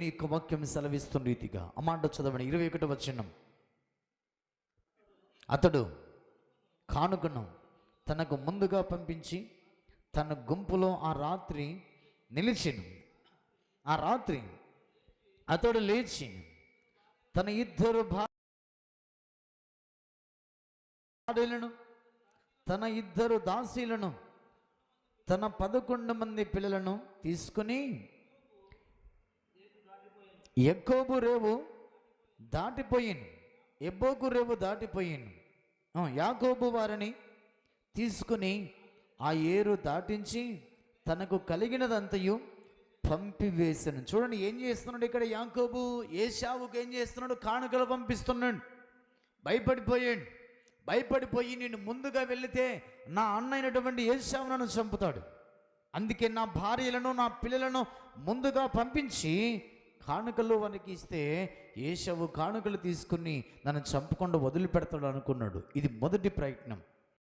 నీ యొక్క వాక్యం సెలవిస్తున్న రీతిగా. ఆ చదవండి. ఇరవై ఒకటి వచ్చినం అతడు కానుకను తనకు ముందుగా పంపించి తన గుంపులో ఆ రాత్రి నిలిచిను. ఆ రాత్రి అతడు లేచి తన ఇద్దరు భార్యలను తన ఇద్దరు దాసీలను తన పదకొండు మంది పిల్లలను తీసుకుని ఎక్కోబు రేవు దాటిపోయిను ఎబ్బోకు రేవు దాటిపోయిను యాకోబు వారిని తీసుకుని ఆ ఏరు దాటించి తనకు కలిగినదంతయు పంపివేశాను చూడండి ఏం చేస్తున్నాడు ఇక్కడ యాకోబు? ఏషావుకు ఏం చేస్తున్నాడు? కానుకలు పంపిస్తున్నాడు. భయపడిపోయాడు. భయపడిపోయి నేను ముందుగా వెళితే నా అన్న అయినటువంటి ఏషావు నన్ను చంపుతాడు. అందుకే నా భార్యలను నా పిల్లలను ముందుగా పంపించి కానుకలు వానికి ఇస్తే ఏషవు కానుకలు తీసుకుని నన్ను చంపకుండా వదిలిపెడతాడు అనుకున్నాడు. ఇది మొదటి ప్రయత్నం.